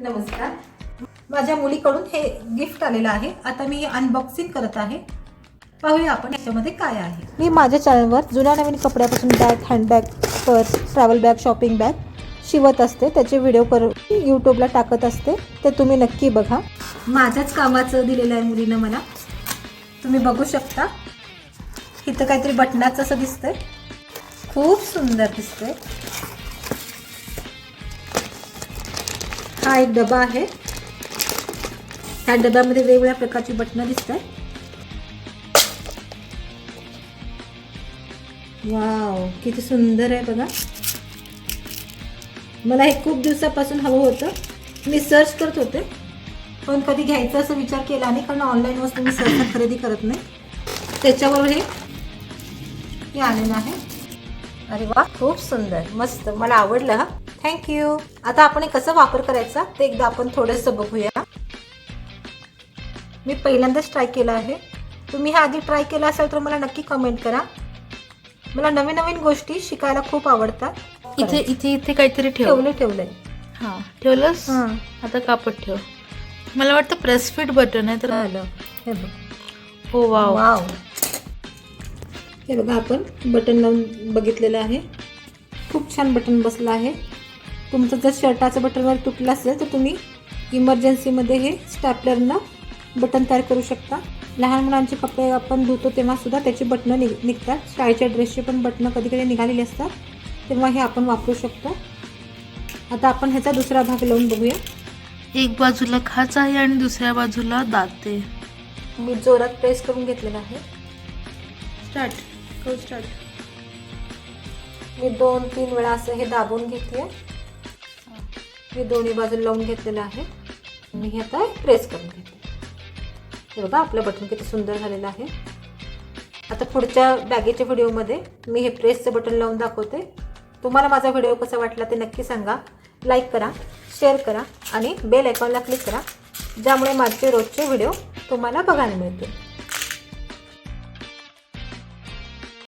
नमस्कार. माझ्या मुलीकडून हे गिफ्ट आलेलं आहे. आता मी अनबॉक्सिंग करत आहे. पाहूया आपण याच्यामध्ये काय आहे. मी माझ्या चॅनलवर जुन्या नवीन कपड्यापासून bag handbag purse travel bag shopping bag शिवत असते. त्याचे व्हिडिओ करून यूट्यूबला टाकत असते. ते तुम्ही नक्की बघा. माझ्याच कामाचं दिलेलं आहे मुलीनं मला. तुम्ही बघू शकता. इथं काहीतरी बटनाचं असं दिसतंय. खूप सुंदर दिसतंय. हा एक डबा आहे. ह्या डब्यामध्ये वेगवेगळ्या प्रकारची बटणं दिसत आहे वाव किती सुंदर आहे बघा. मला हे खूप दिवसापासून हवं होतं. मी सर्च करत होते. पण कधी घ्यायचा असं विचार केला नाही कारण ऑनलाईन वस्तू मी सहसा खरेदी करत नाही. त्याच्यावर हे हे आलेलं आहे. अरे वा खूप सुंदर. मस्त. मला आवडलं हा. थँक्यू आता आपण कसं वापर करायचा ते एकदा आपण थोडंसं बघूया. मी पहिल्यांदाच ट्राय केलं आहे. तुम्ही हा आधी ट्राय केला असेल तर मला नक्की कमेंट करा. मला नवीन नवीन गोष्टी शिकायला खूप आवडतात. इथे इथे इथे काहीतरी ठेव. ठेवले ठेवलंय हा ठेवलंस? हां. आता कापड ठेव. मला वाटतं प्रेस फिट बटन आहे तर झालं. हे बघ. हो वाव वाव हे बघा आपण बटन लावून बघितलेलं आहे. खूप छान बटन बसलं आहे. तुमचं जर शर्टाचं बटनवर तुटलं असेल तर तुम्ही इमर्जन्सीमध्ये हे स्टॅपलरनं बटन तयार करू शकता. लहान मुलांचे कपडे आपण धुतो तेव्हा सुद्धा त्याची बटणं निघ निघतात. शाळेच्या ड्रेसची पण बटणं कधी कधी निघालेली असतात तेव्हा हे आपण वापरू शकतो. आता आपण ह्याचा दुसरा भाग लावून बघूया. एक बाजूला खाच आहे आणि दुसऱ्या बाजूला दाते मी जोरात प्रेस करून घेतलेला आहे. स्टार्ट हो स्टार्ट मी दोन तीन वेळा असं हे दाबून घेते. मी दोन्ही बाजूला लावून घेतलेलं आहे मी हे आता प्रेस करून घेते. हे बघा आपलं बटन किती सुंदर झालेलं आहे. आता पुढच्या बॅगेच्या व्हिडिओमध्ये मी हे प्रेसचं बटन लावून दाखवते. तुम्हाला माझा व्हिडिओ कसा वाटला ते नक्की सांगा. लाईक करा शेअर करा आणि बेल आयकॉनला क्लिक करा ज्यामुळे माझे रोजचे व्हिडिओ तुम्हाला बघायला मिळतील.